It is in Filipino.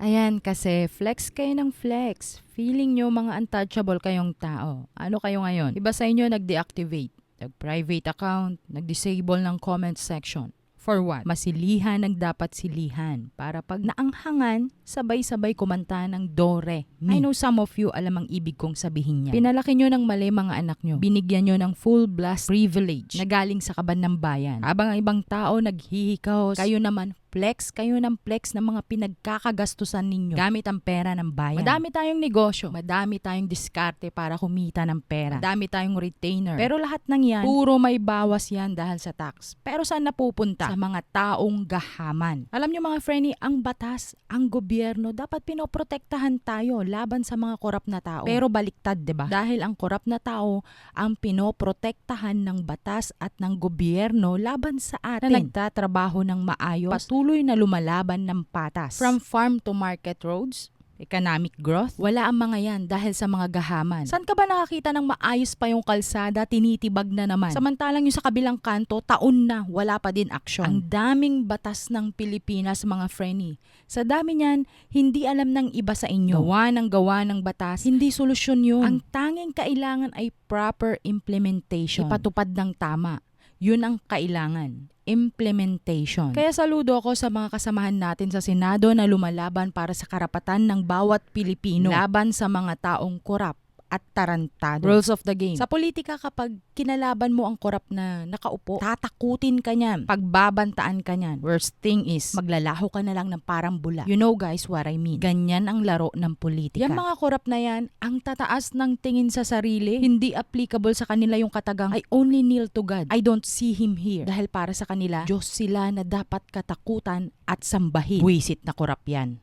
Ayan, kasi flex kayo ng flex. Feeling nyo mga untouchable kayong tao. Ano kayo ngayon? Iba sa inyo nag-deactivate, nag-private account, nag-disable ng comment section. For what? Masilihan ang dapat silihan. Para pag naanghangan, sabay-sabay kumanta ng dore. I know some of you alam ang ibig kong sabihin niya. Pinalaki nyo ng mali mga anak nyo. Binigyan nyo ng full blast privilege na galing sa kaban ng bayan. Habang ang ibang tao naghihikaw, kayo naman flex kayo ng flex ng mga pinagkakagastusan ninyo gamit ang pera ng bayan. Madami tayong negosyo, madami tayong diskarte para kumita ng pera, madami tayong retainer. Pero lahat ng yan, puro may bawas yan dahil sa tax. Pero saan napupunta? Sa mga taong gahaman. Alam nyo mga frenny, ang batas, ang gobyerno, dapat pinoprotektahan tayo laban sa mga korap na tao. Pero baliktad, 'di ba? Dahil ang korap na tao ang pinoprotektahan ng batas at ng gobyerno laban sa atin na nagtatrabaho ng maayos, patuloy na lumalaban ng patas. From farm to market roads, economic growth, wala ang mga yan dahil sa mga gahaman. Saan ka ba nakakita ng maayos pa yung kalsada, tinitibag na naman? Samantalang yung sa kabilang kanto, taon na, wala pa din aksyon. Ang daming batas ng Pilipinas, mga frenny. Sa dami niyan, hindi alam ng iba sa inyo. Gawa ng gawa ng batas, hindi solusyon yun. Ang tanging kailangan ay proper implementation. Ipatupad ng tama. Yun ang kailangan. Implementation. Kaya saludo ako sa mga kasamahan natin sa Senado na lumalaban para sa karapatan ng bawat Pilipino. Laban sa mga taong korap at tarantado. Rules of the game. Sa politika kapag kinalaban mo ang korap na nakaupo, tatakutin ka niyan. Pagbabantaan ka niyan. Worst thing is, maglalaho ka na lang ng parang bula. You know guys what I mean. Ganyan ang laro ng politika. Yung mga korap na yan, ang tataas ng tingin sa sarili, hindi applicable sa kanila yung katagang, I only kneel to God. I don't see Him here. Dahil para sa kanila, Diyos sila na dapat katakutan at sambahin. Buisit na korap yan.